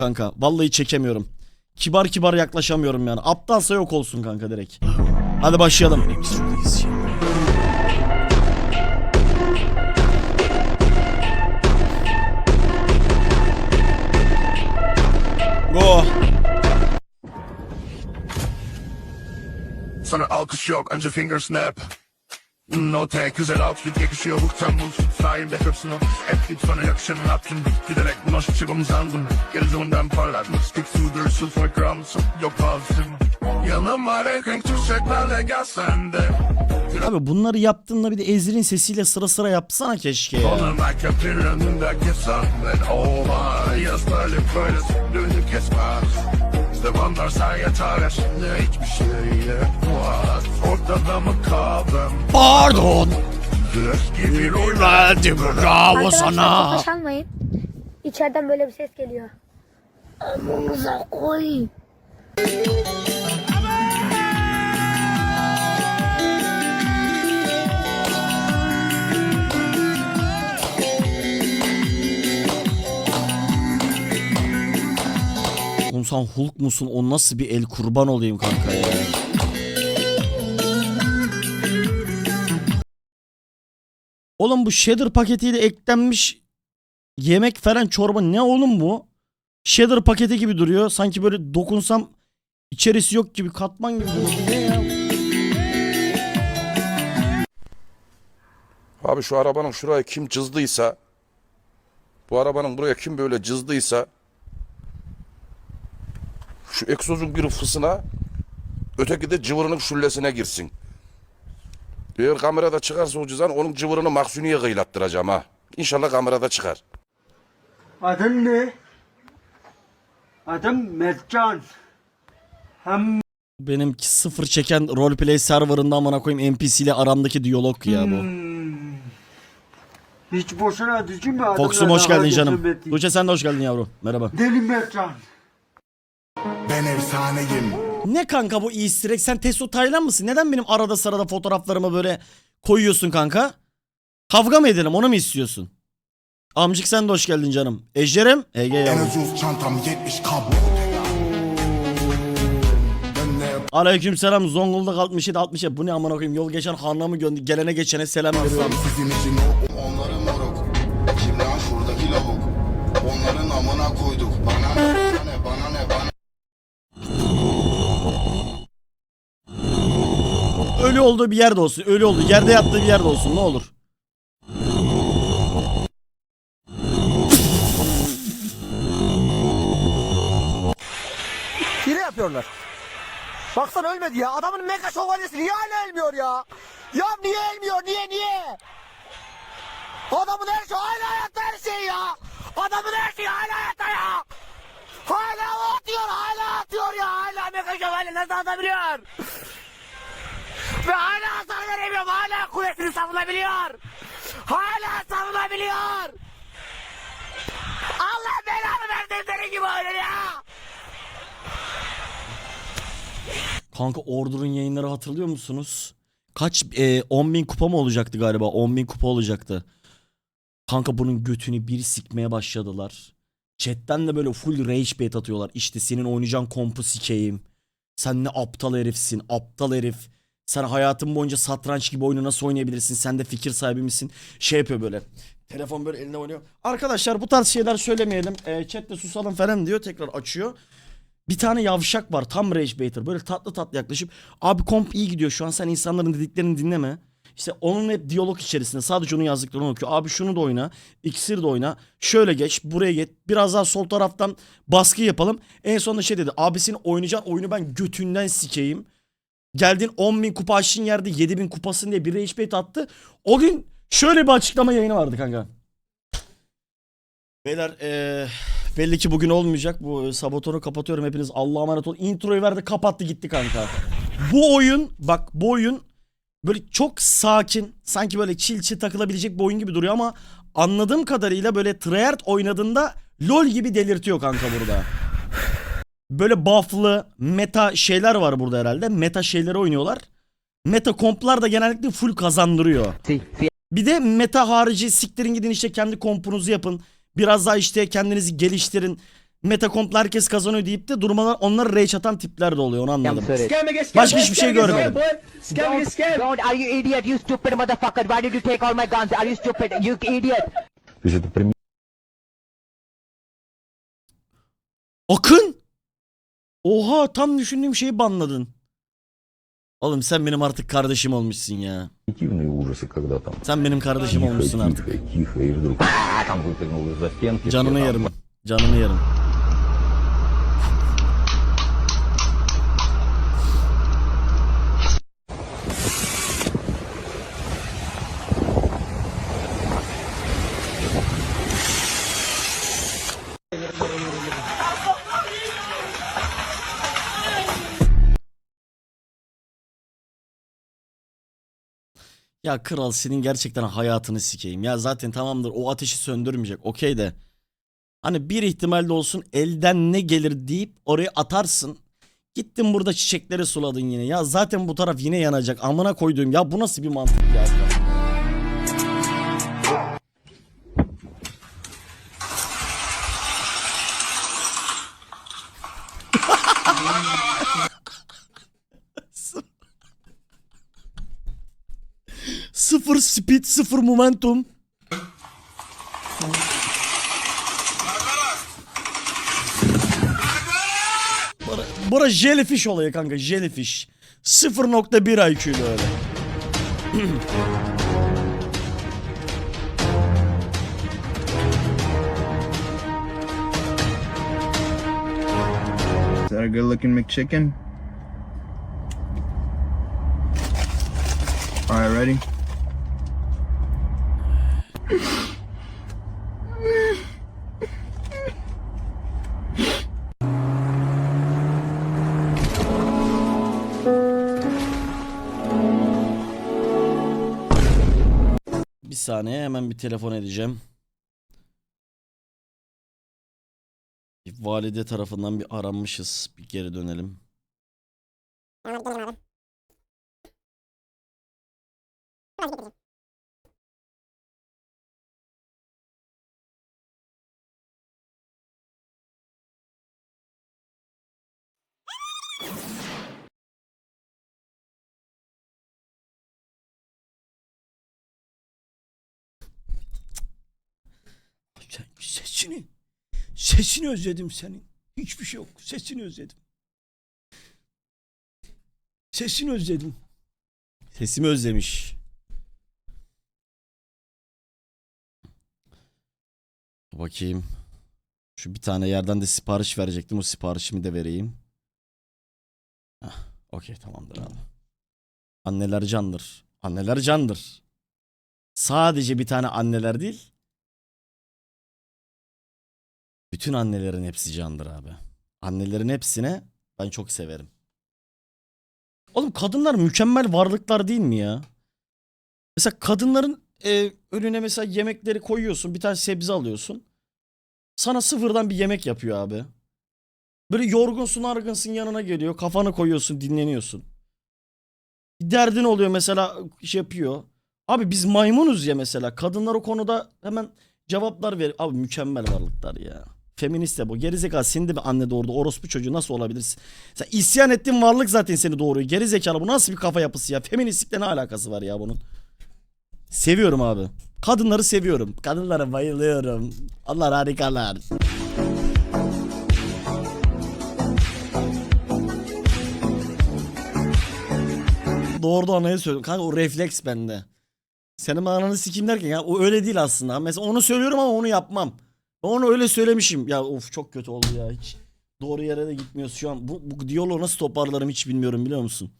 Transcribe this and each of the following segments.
Kanka vallahi çekemiyorum. Kibar kibar yaklaşamıyorum yani. Aptalsa yok olsun kanka direkt. Hadi başlayalım. Go. Sana alkış yok anca finger snap No take güzel outfit yakışıyor. Buktan muz Flying back ups'ını Atlet bana yakışan yaptın Giderek bulaşıcım sandım Gözünden parlatmış Stick to the result for grams Yok fazla Yanıma renk tuşaklarla gelsen de. Abi bunları yaptığında bir de Ezreal'in sesiyle sıra sıra yapsana keşke ya. Zamanlar sayı tarih Şimdi hiçbir şey yapmaz Ortada mı kaldım Pardon. Gibi rol Verdim bravo Arkadaşlar sana. almayın. İçeriden böyle bir ses geliyor. Amanıza koy. Sen Hulk musun? O nasıl bir el kurban olayım kanka ya. Oğlum bu shader paketiyle eklenmiş yemek falan çorba ne oğlum bu? Shader paketi gibi duruyor. Sanki böyle dokunsam içerisi yok gibi katman gibi duruyor. Ne ya? Abi şu arabanın şuraya kim cızdıysa bu arabanın buraya kim böyle cızdıysa şu egzozun bir fısına öteki de cıvırının şullesine girsin. Eğer kamerada çıkarsa o cızan onun cıvırını Maksuni'ye kıylattıracağım ha. İnşallah kamerada çıkar. Adın ne? Adım Mertcan. Hem Benimki sıfır çeken roleplay serverında amına koyayım NPC ile aramdaki diyalog ya bu. hiç boşuna düşünme Fox'um hoş daha geldin canım. getirmedi. Tuğçe sen de hoş geldin yavrum. Merhaba. Deli Mertcan. Ben efsaneyim Ne kanka bu easter egg? Sen Testo Taylan mısın? Neden benim arada sırada fotoğraflarımı böyle koyuyorsun kanka? Kavga mı edelim onu mu istiyorsun? Amcık sen de hoş geldin canım. Ejder'im. Ege En yavrum. ucuz çantam 70 kablo Aleyküm selam. Zonguldak 67 67. Bu ne amına koyayım? Yol geçen hanına mı? Gelene geçene selam veriyorum. Ölü olduğu bir yerde olsun. Ölü olduğu yerde yattığı bir yerde olsun. Ne olur. Hile yapıyorlar. Baksana ölmedi ya. Adamın mega şövalyesi niye hala ölmüyor ya? Ya niye ölmüyor? Niye niye? Adamın her şey hala hayatta her şey ya. Adamın her şeyi hala hayatta ya. Hala atıyor, hala atıyor ya. Hala mega şövalye nasıl atabiliyor? Ve hala hasar veremiyor. Hala kulesini savunabiliyor. Hala savunabiliyor. Allah belanı versin senin gibi oyunu ya. Kanka Ordur'un yayınları hatırlıyor musunuz? Kaç e, 10 bin kupa mı olacaktı galiba? 10 bin kupa olacaktı. Kanka bunun götünü bir sikmeye başladılar. Chatten de böyle full rage bait atıyorlar. İşte senin oynayacağın kompu sikeyim. Sen ne aptal herifsin. Aptal herif. Sen hayatın boyunca satranç gibi oyunu nasıl oynayabilirsin? Sen de fikir sahibi misin? Şey yapıyor böyle. Telefon böyle eline oynuyor. Arkadaşlar bu tarz şeyler söylemeyelim. E, chatte susalım falan diyor. Tekrar açıyor. Bir tane yavşak var tam rage baiter. Böyle tatlı tatlı yaklaşıp abi komp iyi gidiyor şu an sen insanların dediklerini dinleme. İşte onun hep diyalog içerisinde sadece onun yazdıklarını okuyor. Abi şunu da oyna. iksir de oyna. Şöyle geç. Buraya geç. Biraz daha sol taraftan baskı yapalım. En sonunda şey dedi. Abisinin oynayacağın oyunu ben götünden sikeyim. Geldin 10 bin kupa açtığın yerde 7 bin kupasın diye bir bait attı. O gün şöyle bir açıklama yayını vardı kanka. Beyler eee belli ki bugün olmayacak. Bu sabotonu kapatıyorum hepiniz. Allah'a emanet olun. Introyu verdi kapattı gitti kanka. Bu oyun bak bu oyun böyle çok sakin sanki böyle chill chill takılabilecek bir oyun gibi duruyor ama anladığım kadarıyla böyle tryhard oynadığında lol gibi delirtiyor kanka burada. Böyle buff'lı meta şeyler var burada herhalde. Meta şeyleri oynuyorlar. Meta komplar da genellikle full kazandırıyor. Bir de meta harici siktirin gidin işte kendi kompunuzu yapın. Biraz daha işte kendinizi geliştirin. Metakomp'la herkes kazanıyor deyip de durmadan onları rage atan tipler de oluyor onu anladım. Başka hiçbir şey görmedim. Don't, don't, are you idiot, you stupid motherfucker? Why did you take all my guns? Are you stupid? You idiot! Akın! Oha tam düşündüğüm şeyi banladın. Oğlum sen benim artık kardeşim olmuşsun ya. Примитивные ужасы, когда там Sen benim kardeşim тихо, olmuşsun artık. тихо, тихо, и вдруг «А, там выпрыгнул из-за стенки. все Canını там yerim. Canını yerim. Ya kral senin gerçekten hayatını sikeyim. Ya zaten tamamdır o ateşi söndürmeyecek. Okey de. Hani bir ihtimalle olsun elden ne gelir deyip oraya atarsın. Gittin burada çiçekleri suladın yine. Ya zaten bu taraf yine yanacak. Amına koyduğum ya bu nasıl bir mantık ya? Sıfır speed, sıfır momentum. Bura, bura jellyfish olayı kanka jellyfish. 0.1 IQ'lu öyle. Is that a good looking McChicken? Alright, ready? Bir saniye hemen bir telefon edeceğim. Valide tarafından bir aranmışız. Bir geri dönelim. Sen sesini, sesini özledim senin. Hiçbir şey yok. Sesini özledim. Sesini özledim. Sesimi özlemiş. Bakayım. Şu bir tane yerden de sipariş verecektim. O siparişimi de vereyim. Hah, okey tamamdır abi. Anneler candır. Anneler candır. Sadece bir tane anneler değil. Bütün annelerin hepsi candır abi. Annelerin hepsine ben çok severim. Oğlum kadınlar mükemmel varlıklar değil mi ya? Mesela kadınların e, önüne mesela yemekleri koyuyorsun. Bir tane sebze alıyorsun. Sana sıfırdan bir yemek yapıyor abi. Böyle yorgunsun argınsın yanına geliyor. Kafanı koyuyorsun dinleniyorsun. Bir derdin oluyor mesela şey yapıyor. Abi biz maymunuz ya mesela. Kadınlar o konuda hemen cevaplar ver. Abi mükemmel varlıklar ya. Feminist de bu. Gerizekalı seni de anne doğurdu. Orospu çocuğu nasıl olabilirsin? Sen isyan ettiğin varlık zaten seni doğuruyor. Gerizekalı bu nasıl bir kafa yapısı ya? Feministlikle ne alakası var ya bunun? Seviyorum abi. Kadınları seviyorum. Kadınlara bayılıyorum. Allah harikalar. Doğru anaya söylüyorum. Kanka o refleks bende. Senin ananı sikeyim derken ya o öyle değil aslında. Mesela onu söylüyorum ama onu yapmam. Onu öyle söylemişim. Ya of çok kötü oldu ya hiç. Doğru yere de gitmiyoruz şu an. Bu, bu diyaloğu nasıl toparlarım hiç bilmiyorum biliyor musun?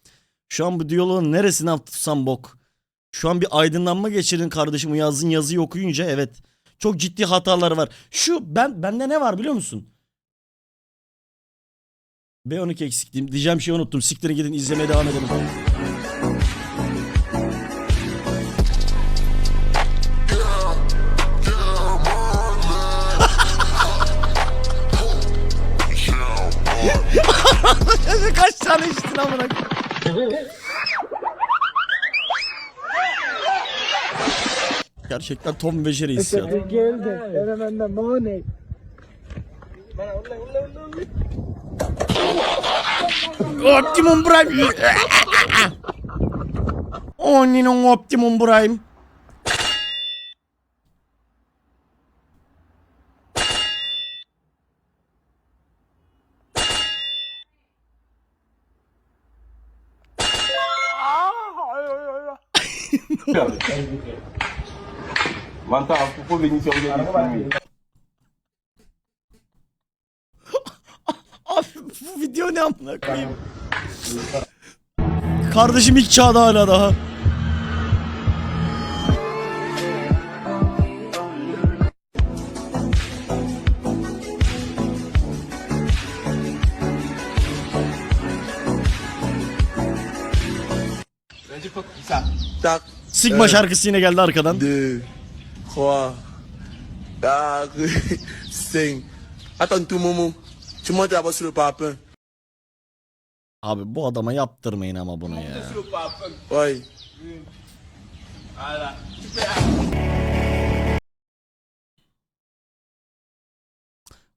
Şu an bu diyaloğun neresinden tutsam bok. Şu an bir aydınlanma geçirin kardeşim. Yazdığın yazıyı okuyunca evet. Çok ciddi hatalar var. Şu ben bende ne var biliyor musun? B12 eksikliğim. Diyeceğim şeyi unuttum. Siktirin gidin izlemeye devam edelim. Tane içtin amına? Gerçekten Tom ve Jerry hissiyatı. Geldi. Hemen money. Optimum Prime. Onun Optimum Prime. Abi bu video ne amına koyayım? Kardeşim ilk çağda hala daha. Tak, Sigma şarkısı yine geldi arkadan. Trois, quatre, cinq. Attends tout moment. Tu montes d'abord sur le. Abi bu adama yaptırmayın ama bunu ya. Oui.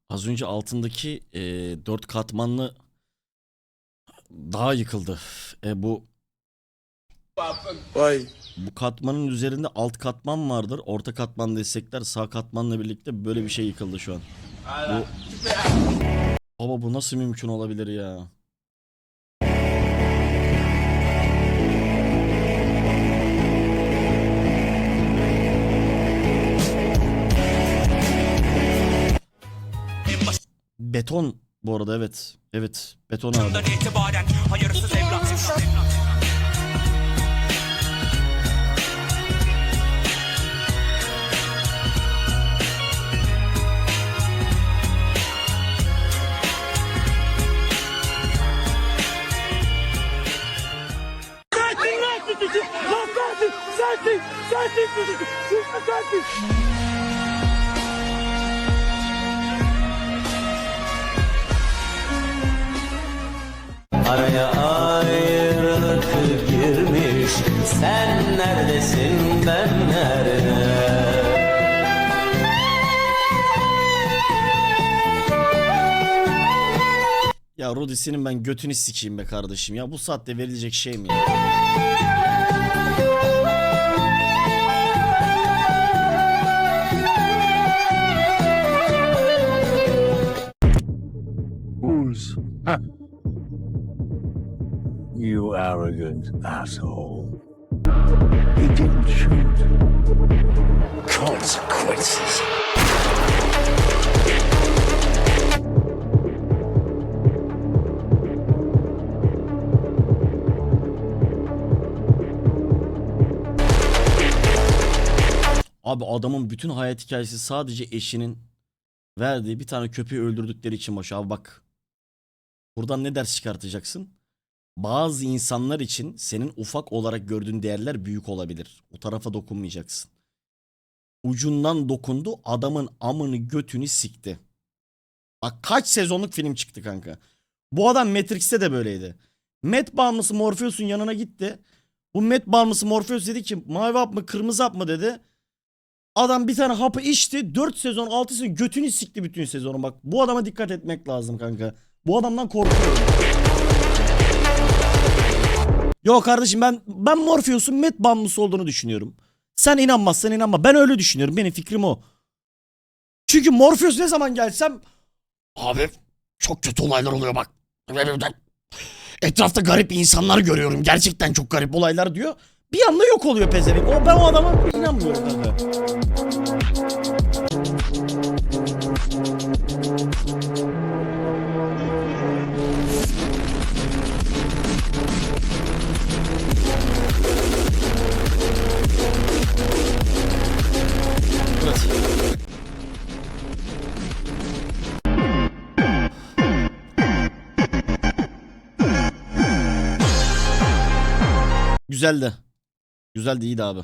Az önce altındaki e, dört katmanlı daha yıkıldı. E, bu Oui. bu katmanın üzerinde alt katman vardır. Orta katman destekler sağ katmanla birlikte böyle bir şey yıkıldı şu an. Bu... Baba bu nasıl mümkün olabilir ya? Beton bu arada evet. Evet beton abi. Neredesin ben nerede? Ya Rodi senin ben götünü sikeyim be kardeşim ya. Bu saatte verilecek şey mi ya? You arrogant asshole Consequences Abi adamın bütün hayat hikayesi sadece eşinin verdiği bir tane köpeği öldürdükleri için başı. Abi bak buradan ne ders çıkartacaksın? Bazı insanlar için senin ufak olarak gördüğün değerler büyük olabilir. O tarafa dokunmayacaksın. Ucundan dokundu adamın amını götünü sikti. Bak kaç sezonluk film çıktı kanka. Bu adam Matrix'te de böyleydi. Met bağımlısı Morpheus'un yanına gitti. Bu Met bağımlısı Morpheus dedi ki mavi hap mı kırmızı hap mı dedi. Adam bir tane hapı içti. 4 sezon 6 sezon götünü sikti bütün sezonu bak. Bu adama dikkat etmek lazım kanka. Bu adamdan korkuyorum. Yok kardeşim ben ben Morpheus'un met bağımlısı olduğunu düşünüyorum. Sen inanmazsan inanma. Ben öyle düşünüyorum. Benim fikrim o. Çünkü Morpheus ne zaman gelsem abi çok kötü olaylar oluyor bak. Etrafta garip insanlar görüyorum. Gerçekten çok garip olaylar diyor. Bir anda yok oluyor pezevenk. O ben o adama inanmıyorum kanka. Güzeldi. Güzeldi iyiydi abi.